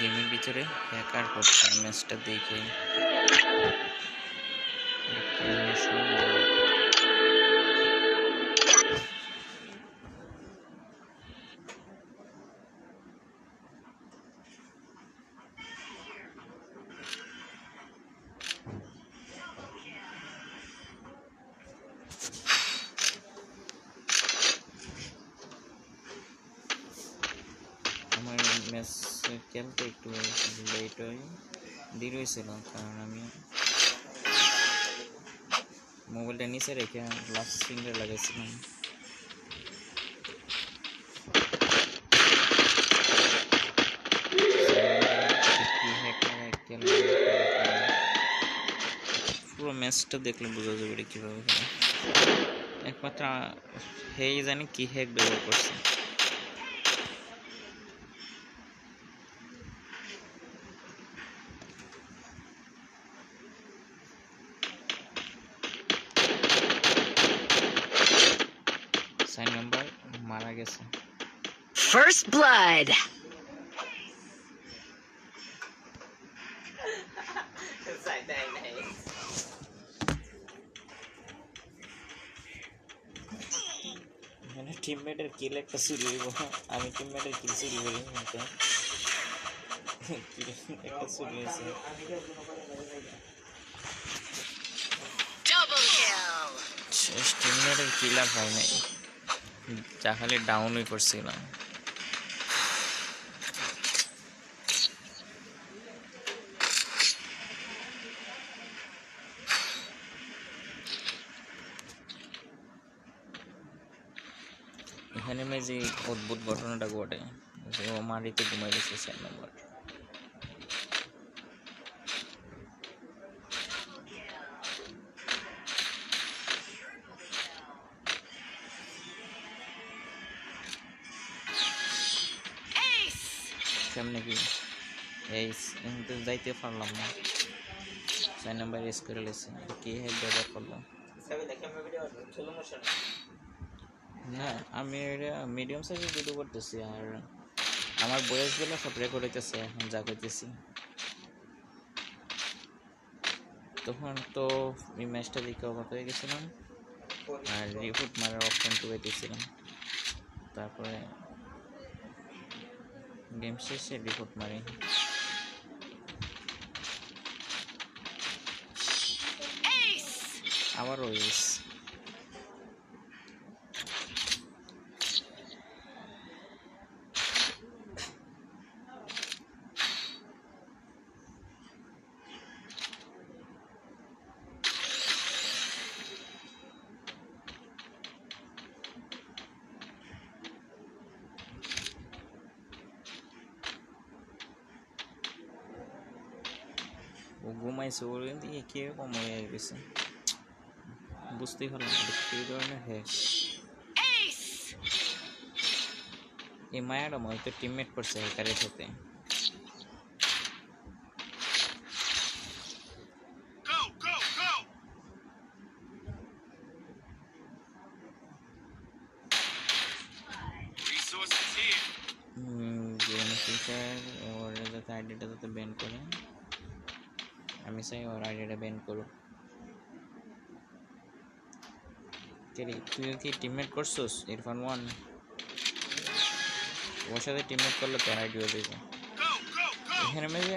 গেমের ভিতরে হ্যাকার করছে ম্যাচটা দেখে। আমার ম্যাচ খেলতে একটু লেট হয়। দেরি হয়েছিল, কারণ আমি মোবাইলটা নিচে রেখে লাস্ট ফিঙ্গার লাগাইছিলাম। পুরো ম্যাচটা দেখলে বোঝা যাবে এটা কীভাবে একমাত্র হেই জানি কি হ্যাক ব্যবহার করছে। সাইন নাম্বার মারা গেছে First blood. মানে টিমমেটের কিল একটা চুরি হইব আমি টিমমেটের কিল চুরি করি কিন্তু kill একটা চুরি হয়েছে Double kill. শেষ টিমমেটের কিল আর হয় নাই যা খালি ডাউনই করছিলাম। এখানে যে অদ্ভুত ঘটনাটা ঘটে মাটিতে ঘুমাই গেছে চার নম্বর। কেমনে নাকি? এই স- আমি তো যাইতে পারলাম না। চার নাম্বার রেস করে লেছে। কি হেড ব্যবহার করলাম না আমি এটা মিডিয়াম সাইজের ভিডিও করতেছি আর আমার বয়সগুলো সব রেকর্ড হইতেছে এখন যা করতেছি। তখন তো এই ম্যাচটা দেখে অবাক হয়ে গেছিলাম। আর রিপোর্ট মারার অপশন টু হইতেছিলাম তারপরে গেম শেষে রিপোর্ট মারি Ace. আবারও ঘুমাইছে ওর দিকে কীরকম হয়ে গেছে বুঝতেই পারলাম না এটা কি ধরনের হ্যাক Ace. এই মায়াটা হয়তো টিমমেট করছে হ্যাকারের সাথে Go, go, go! Resources here. Game feature ওর যাতে আইডিটা যাতে ব্যান করে আমি ওর আইডিটা ব্যান করুক। কেরি তুই কি টিমমেট করছিস? ইরফান ওয়ান। ওর সাথে টিমমেট করলে তোর আইডিও দেব! এখানে মেজে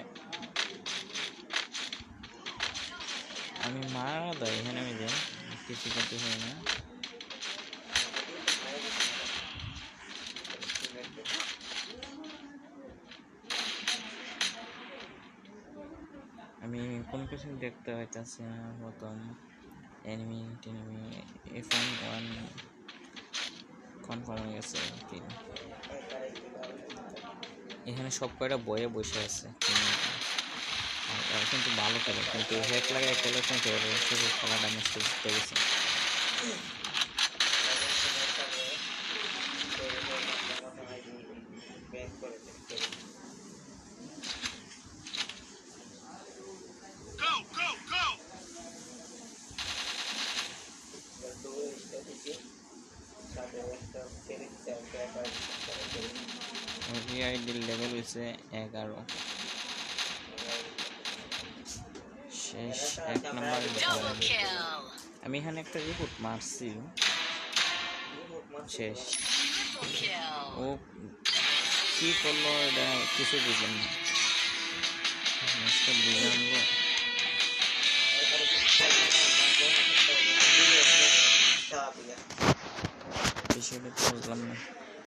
আমি মারা দেয় এখানে মেজে কিছু করতে হয় না? আমি কোনো কিছু দেখতে পাইতেছি না, প্রথম এনিমি টেনিমি এফ ওয়ান ওয়ান কনফার্ম হয়ে গেছে এখানে সব কয়টা বয়ে বসে আছে কিন্তু ভালো খেলে, কিন্তু হ্যাক লাগে খেলে কিন্তু খেলাটা করতে গেছে। ওডিআইডির লেভেল হয়েছে এগারো। শেষ এক নম্বর আমি এখানে একটা রিপোর্ট মারছি। শেষ। ও কি করল এটা কিছু বুঝলাম না। বুঝলাম না।